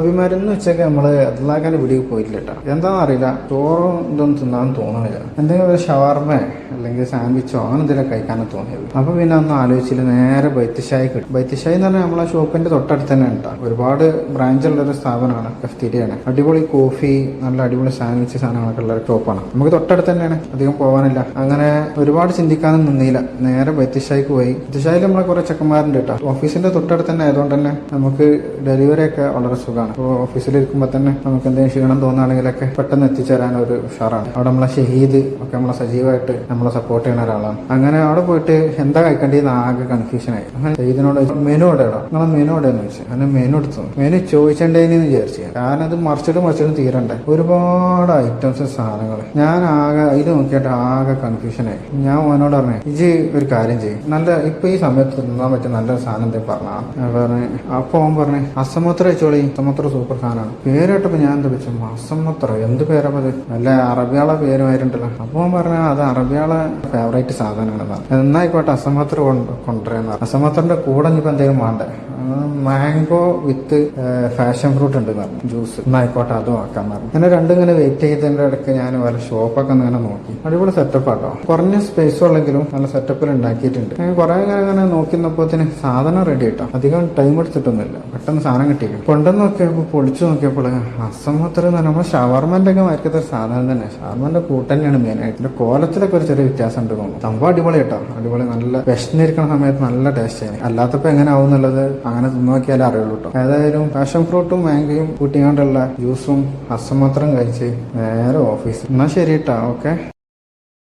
അഭിമാരെന്ന് ഉച്ചയ്ക്ക് നമ്മൾ അതിലാക്കാൻ വീട്ടിൽ പോയില്ല കേട്ടോ എന്താണെന്ന് അറിയില്ല. ചോറും ഇതൊന്നും തിന്നാൻ തോന്നുന്നില്ല എന്തെങ്കിലും ഒരു ഷവർമ അല്ലെങ്കിൽ സാൻഡ്വിച്ചോ അങ്ങനെ എന്തെങ്കിലും കഴിക്കാനോ തോന്നിയത്. അപ്പൊ പിന്നെ ഒന്ന് ആലോചിച്ചില്ല. നേരെ ബൈത്യശായി കിട്ടും. ബൈത്യശായി എന്ന് പറഞ്ഞാൽ നമ്മളെ ഷോപ്പിന്റെ തൊട്ടടുത്ത് തന്നെ ഉണ്ടാവും ഒരുപാട് ബ്രാഞ്ചുള്ള ഒരു സ്ഥാപനമാണ്. കഫ്തീരിയാണ് അടിപൊളി കോഫി നല്ല അടിപൊളി സാൻഡ്വിച്ച് സാധനങ്ങളൊക്കെ ഉള്ള ഒരു ഷോപ്പാണ്. നമുക്ക് തൊട്ടടുത്ത് തന്നെയാണ്. അധികം പോകാനില്ല അങ്ങനെ ഒരുപാട് ചിന്തിക്കാനും നിന്നില്ല. നേരെ ബൈത്യശായിക്ക് പോയി. ബൈത്തിഷായിൽ നമ്മളെ കുറെ ചെക്കന്മാരുണ്ട് കേട്ടോ. ഓഫീസിന്റെ തൊട്ടടുത്ത് തന്നെ ആയതുകൊണ്ട് തന്നെ നമുക്ക് ഡെലിവറി ഒക്കെ വളരെ സുഖമാണ് അപ്പോൾ ഓഫീസിൽ ഇരിക്കുമ്പോൾ തന്നെ നമുക്ക് എന്തെങ്കിലും ക്ഷീണം തോന്നുകയാണെങ്കിലൊക്കെ പെട്ടെന്ന് എത്തിച്ചേരാൻ ഒരു ഉഷാറാണ്. അവിടെ നമ്മളെ ഷഹീദ് ഒക്കെ നമ്മളെ സജീവമായിട്ട് നമ്മളെ സപ്പോർട്ട് ചെയ്യുന്ന ഒരാളാണ്. അങ്ങനെ അവിടെ പോയിട്ട് എന്താ കഴിക്കേണ്ടതെന്ന് ആകെ കൺഫ്യൂഷനായി അങ്ങനെ ഷഹീദിനോട് മെനു അവിടെ ഇടാം നിങ്ങളെ മെനു അവിടെ എന്ന് ചോദിച്ചു. അങ്ങനെ മെനു എടുത്തു. മെനു ചോദിച്ചേണ്ടേന്ന് വിചാരിച്ചു കാരണം അത് മറിച്ചിട്ട് മറിച്ചിട്ട് തീരണ്ടേ. ഒരുപാട് ഐറ്റംസ് സാധനങ്ങൾ. ഞാൻ ആകെ ഇത് നോക്കിയിട്ട് ആകെ കൺഫ്യൂഷനായി ഞാൻ ഓനോട് പറഞ്ഞു ഇജ് ഒരു കാര്യം ചെയ്യും. നല്ല ഇപ്പൊ ഈ സമയത്ത് തിന്നാൻ പറ്റിയ നല്ലൊരു സാധനം പറഞ്ഞാ പറഞ്ഞു അപ്പൊ അവൻ പറഞ്ഞു അസമത്ര വെച്ചോളി. അസമത്ര സൂപ്പർ സാധനമാണ് പേര് കേട്ടപ്പോ ഞാൻ എന്താ വെച്ചു അസമത്ര എന്ത് പേരാ അത്? നല്ല അറബിയാളെ പേരുമായിട്ടുണ്ടല്ലോ അപ്പൊ അവൻ പറഞ്ഞ അത് അറബിയാളെ ഫേവറേറ്റ് സാധനമാണ് എന്നായിക്കോട്ടെ അസമത്ര കൊണ്ടുവരുന്ന അസമത്രന്റെ കൂടെ ഇനിയിപ്പോ എന്തെങ്കിലും വേണ്ടേ? മാംഗോ വിത്ത് ഫാഷൻ ഫ്രൂട്ട് ഉണ്ട് പറഞ്ഞു. ജ്യൂസ്. എന്നായിക്കോട്ടെ അതും ആക്കാൻ പറഞ്ഞു. അങ്ങനെ രണ്ടും ഇങ്ങനെ വെയിറ്റ് ചെയ്തതിന്റെ ഇടയ്ക്ക് ഞാൻ വല്ല ഷോപ്പൊക്കെ ഇങ്ങനെ നോക്കി. അടിപൊളി സെറ്റപ്പ് ആട്ടോ. കുറഞ്ഞ സ്പേസ് ഉള്ളെങ്കിലും നല്ല സെറ്റപ്പിൽ ഉണ്ടാക്കിയിട്ടുണ്ട്. കുറെ ഇങ്ങനെ ഇങ്ങനെ നോക്കിന്നപ്പോത്തിന് സാധനം റെഡി ആയിട്ടോ. അധികം ടൈം എടുത്തിട്ടൊന്നുമില്ല. പെട്ടെന്ന് സാധനം കിട്ടിയിരുന്നു കൊണ്ടുവന്ന് നോക്കിയപ്പോൾ പൊളിച്ചു നോക്കിയപ്പോൾ അസമത്ര എന്ന് പറഞ്ഞാൽ നമ്മുടെ ഷവർമന്റെ ഒക്കെ മാർക്കത്തെ ഒരു സാധനം തന്നെ. ഷവർമന്റെ കൂട്ടന്നെയാണ് മെയിൻ ആയിട്ട് കോലത്തിലൊക്കെ ഒരു ചെറിയ വ്യത്യാസം ഉണ്ട് തോന്നുന്നു. സംഭവം അടിപൊളി കേട്ടോ. അടിപൊളി നല്ല വിശന്നിരിക്കുന്ന സമയത്ത് നല്ല ടേസ്റ്റ് ആയി അല്ലാത്തപ്പോ എങ്ങനെ ആവും എന്നുള്ളത് അങ്ങനെ നോക്കിയാലേ അറിയുള്ളൂ കേട്ടോ. ഏതായാലും പാഷൻ ഫ്രൂട്ടും മാങ്കയും കൂട്ടിക്കൊണ്ടുള്ള ജ്യൂസും അസമത്രം കഴിച്ച് നേരെ ഓഫീസ് എന്നാ ശരി കേട്ടോ. ഓക്കെ